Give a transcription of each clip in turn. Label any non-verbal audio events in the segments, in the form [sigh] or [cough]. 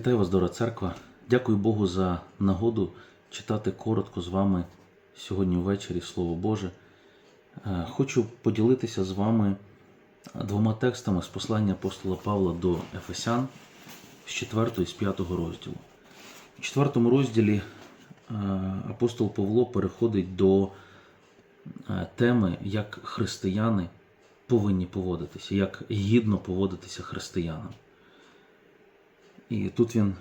Вітаю вас, дорога церква. Дякую Богу за нагоду читати коротко з вами сьогодні ввечері Слово Боже. Е, Хочу поділитися з вами двома текстами з послання апостола Павла до Ефесян з 4 і з 5 розділу. У 4 розділі е, апостол Павло переходить до е, теми, як християни повинні поводитися, як гідно поводитися християнам. І тут він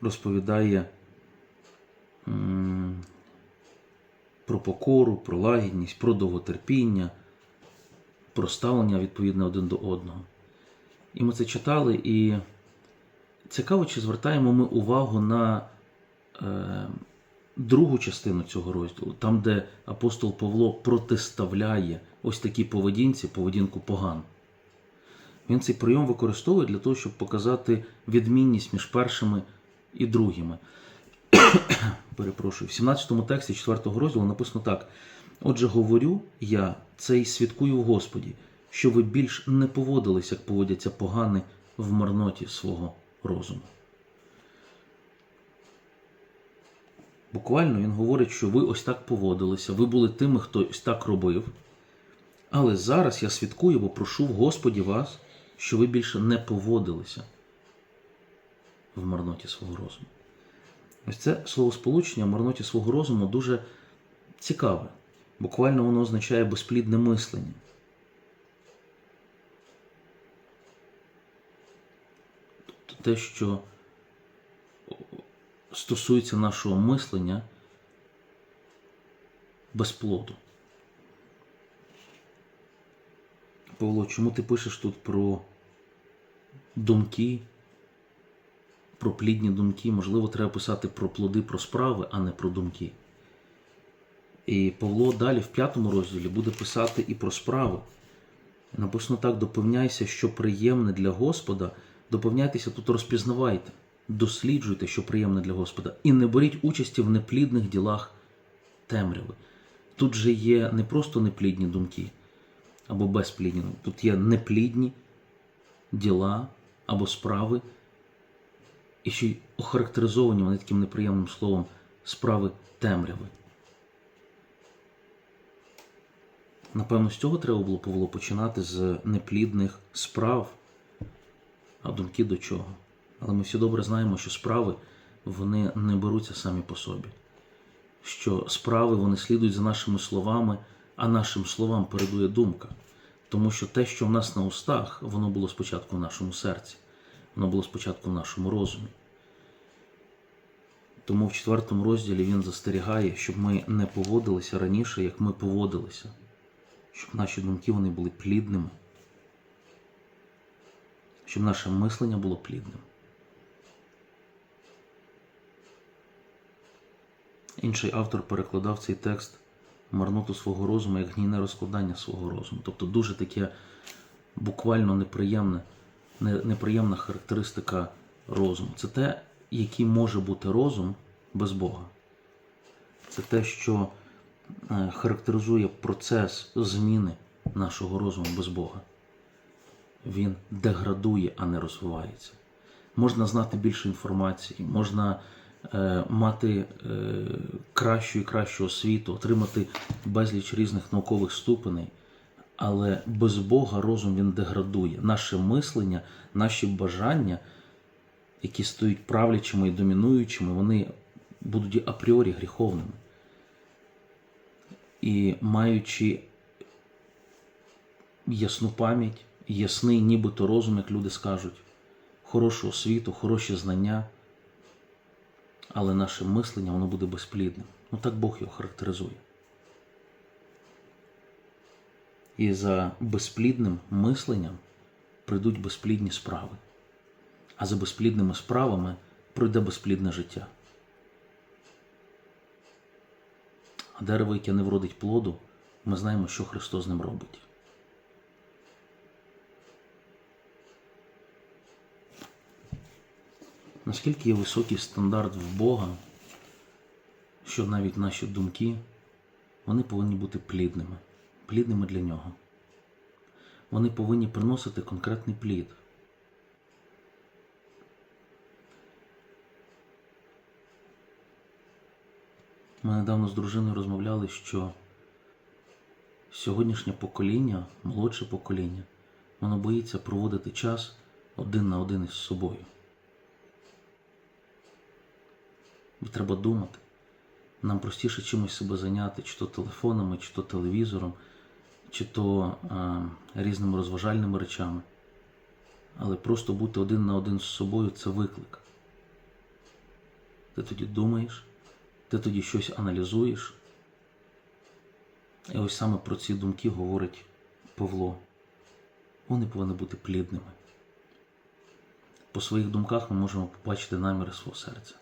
розповідає про покору, про лагідність, про довготерпіння, про ставлення відповідне один до одного. І ми це читали, і цікаво, чи звертаємо ми увагу на е, другу частину цього розділу, там, де апостол Павло протиставляє ось такій поведінці, поведінку поган. Він цей прийом використовує для того, щоб показати відмінність між першими і другими. [coughs] Перепрошую, в 17 тексті 4 розділу написано так: Отже, говорю я це й свідкую в Господі, що ви більш не поводились, як поводяться погани в марноті свого розуму. Буквально він говорить, що ви ось так поводилися, ви були тими, хто ось так робив. Але зараз я свідкую, бо прошу в Господі вас, що ви більше не поводилися в марноті свого розуму. Ось це словосполучення в марноті свого розуму дуже цікаве. Буквально воно означає безплідне мислення. Тобто те, що стосується нашого мислення без плоду. Павло, чому ти пишеш тут про думки, про плідні думки? Можливо, треба писати про плоди, про справи, а не про думки. І Павло далі в п'ятому розділі буде писати і про справи. Написано так: доповняйся, що приємне для Господа, доповняйтеся тут розпізнавайте, досліджуйте, що приємне для Господа, і не беріть участі в неплідних ділах темряви. Тут же є не просто неплідні думки або безплідні. Тут є неплідні діла або справи, і ще й охарактеризовані вони таким неприємним словом справи темряви. Напевно, з цього треба було Павло починати з неплідних справ, а думки до чого. Але ми всі добре знаємо, що справи вони не беруться самі по собі, що справи вони слідують за нашими словами, а нашим словам передує думка. Тому що те, що в нас на устах, воно було спочатку в нашому серці, воно було спочатку в нашому розумі. Тому в четвертому розділі він застерігає, щоб ми не поводилися раніше, як ми поводилися, щоб наші думки вони були плідними, щоб наше мислення було плідним. Інший автор перекладав цей текст марноту свого розуму як гнійне розкладання свого розуму. Тобто дуже таке буквально неприємне, не- неприємна характеристика розуму. Це те, який може бути розум без Бога. Це те, що е, характеризує процес зміни нашого розуму без Бога. Він деградує, а не розвивається. Можна знати більше інформації, можна мати е, кращу і кращу освіту, отримати безліч різних наукових ступеней, але без Бога розум він деградує. Наше мислення, наші бажання, які стають правлячими і домінуючими, вони будуть апріорі гріховними. І маючи ясну пам'ять, ясний нібито розум, як люди скажуть, хорошу освіту, хороші знання, але наше мислення воно буде безплідним. Ну так Бог його характеризує. І за безплідним мисленням прийдуть безплідні справи. А за безплідними справами пройде безплідне життя. А дерево, яке не вродить плоду, ми знаємо, що Христос з ним робить. Наскільки є високий стандарт в Бога, що навіть наші думки, вони повинні бути плідними, плідними для нього. Вони повинні приносити конкретний плід. Ми недавно з дружиною розмовляли, що сьогоднішнє покоління, молодше покоління, воно боїться проводити час один на один із собою. Треба думати. Нам простіше чимось себе зайняти, чи то телефонами, чи то телевізором, чи то е, різними розважальними речами. Але просто бути один на один з собою це виклик. Ти тоді думаєш, ти тоді щось аналізуєш. І ось саме про ці думки говорить Павло. Вони повинні бути плідними. По своїх думках ми можемо побачити наміри свого серця,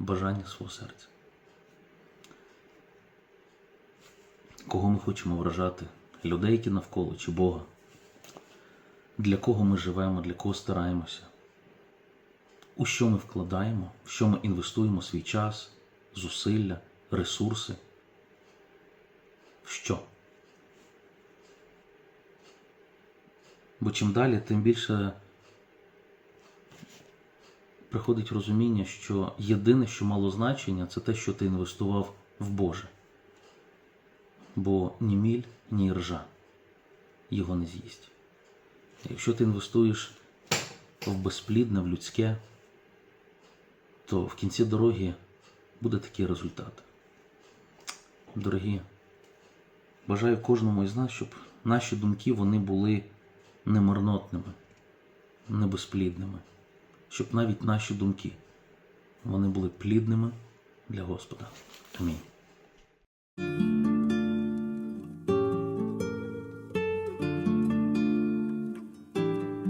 бажання свого серця. Кого ми хочемо вражати? Людей, які навколо, чи Бога? Для кого ми живемо, для кого стараємося? У що ми вкладаємо, в що ми інвестуємо свій час, зусилля, ресурси? В що? Бо чим далі, тим більше приходить розуміння, що єдине, що мало значення, це те, що ти інвестував в Боже. Бо ні міль, ні ржа його не з'їсть. Якщо ти інвестуєш в безплідне, в людське, то в кінці дороги буде такий результат. Дорогі, бажаю кожному із нас, щоб наші думки вони були не марнотними, не безплідними, щоб навіть наші думки вони були плідними для Господа. Амінь.